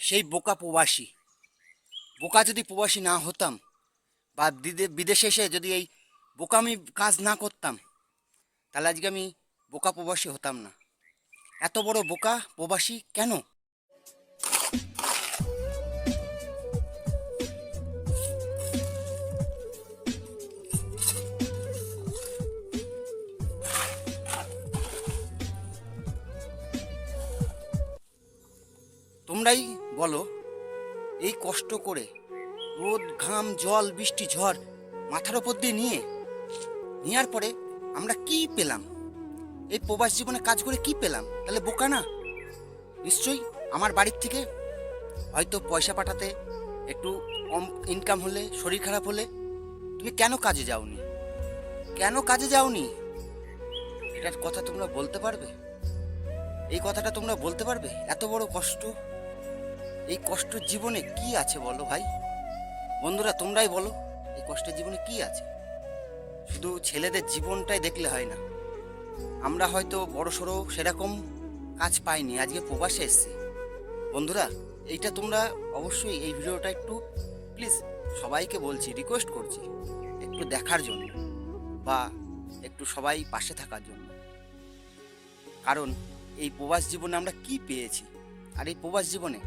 সেই বোকা প্রবাসী। বোকা যদি প্রবাসী না হতাম বা বিদে- বিদেশে এসে যদি এই বোকা আমি কাজ না করতাম, তাহলে আজকে আমি বোকা প্রবাসী হতাম না। এত বড় বোকা প্রবাসী কেন? তোমরাই বলো, এই কষ্ট করে রোদ, ঘাম, জল, বৃষ্টি, ঝড় মাথার ওপর দিয়ে নিয়ে নেওয়ার পরে আমরা কি পেলাম? এই প্রবাস জীবনে কাজ করে কি পেলাম? তাহলে বোকা না? নিশ্চয়ই আমার বাড়ির থেকে হয়তো পয়সা পাঠাতে, একটু কম ইনকাম হলে, শরীর খারাপ হলে তুমি কেন কাজে যাওনি? কেন কাজে যাওনি? এটার কথা তোমরা বলতে পারবে? এই কথাটা তোমরা বলতে পারবে? এত বড় কষ্ট? এই কষ্টের জীবনে কি আছে বলো ভাই? বন্ধুরা, তোমরাই বলো, এই কষ্টের জীবনে কি আছে? শুধু ছেলেদের জীবনটাই দেখলে হয় না। আমরা হয়তো বড় সড়ো সেরকম কাজ পাইনি, আজকে প্রবাসে এসছি। বন্ধুরা, এইটা তোমরা অবশ্যই এই ভিডিওটা একটু প্লিজ সবাইকে বলছি রিকোয়েস্ট করছি, একটু দেখার জন্য বা একটু সবাই পাশে থাকার জন্য। কারণ এই প্রবাস জীবনে আমরা কি পেয়েছি? আর এই প্রবাস জীবনে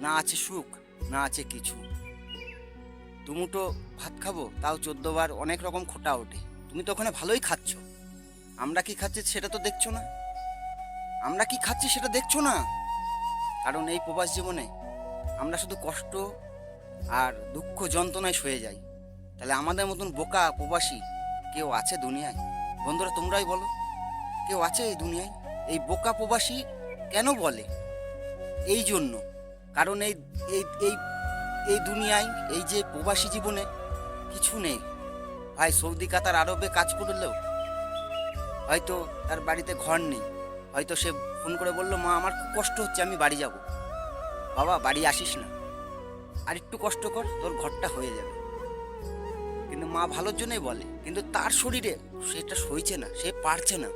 না আছে সুখ, না আছে কিছু। দুমুটো ভাত খাব, তাও চোদ্দবার অনেক রকম খোটা ওঠে। তুমি তো ওখানে ভালোই খাচ্ছ। আমরা কি খাচ্ছি সেটা তো দেখছ না? আমরা কি খাচ্ছি সেটা দেখছ না? কারণ এই প্রবাস জীবনে আমরা শুধু কষ্ট আর দুঃখ যন্ত্রণায় সয়ে যাই। তাহলে আমাদের মতন বোকা প্রবাসী কেউ আছে দুনিয়ায়? বন্ধুরা, তোমরাই বলো, কেউ আছে এই দুনিয়ায়? এই বোকা প্রবাসী কেন বলে? এই জন্য। কারণ এই এই এই এই দুনিয়ায় এই যে প্রবাসী জীবনে কিছু নেই। ভাই সৌদি কাতার আরবে কাজ করলেও হয়তো তার বাড়িতে ঘর নেই। হয়তো সে ফোন করে বলল মা আমার খুব কষ্ট হচ্ছে আমি বাড়ি যাব। বাবা বাড়ি আসিস না। আর একটু কষ্ট কর তোর ঘরটা হয়ে যাবে। কিন্তু মা ভালোর জন্যই বলে কিন্তু তার শরীরে সেটা সইছে না সে পারছে না।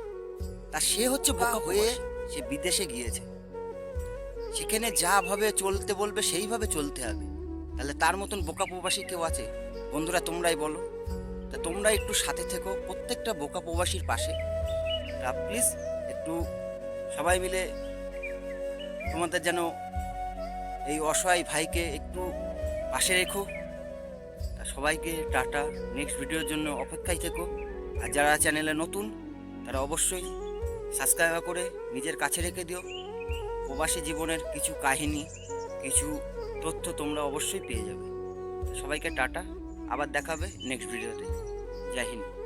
তা সে হচ্ছে বোকা হয়ে সে বিদেশে গিয়েছে। সেখানে যা ভাবে চলতে বলবে সেইভাবে চলতে হবে। তাহলে তার মতন বোকা প্রবাসী কেউ আছে? বন্ধুরা, তোমরাই বলো। তা তোমরা একটু সাথে থেকো প্রত্যেকটা বোকা প্রবাসীর পাশে। তা প্লিজ একটু সবাই মিলে তোমাদের যেন এই অসহায় ভাইকে একটু পাশে রেখো। তা সবাইকে টাটা। নেক্সট ভিডিওর জন্য অপেক্ষায় থেকো। আর যারা চ্যানেলে নতুন, তারা অবশ্যই সাবস্ক্রাইব করে নিজের কাছে রেখে দিও। প্রবাসী জীবনের কিছু কাহিনী, কিছু তথ্য তোমরা অবশ্যই পেয়ে যাবে। সবাইকে টাটা, আবার দেখাবে নেক্সট ভিডিওতে জয় হিন্দ।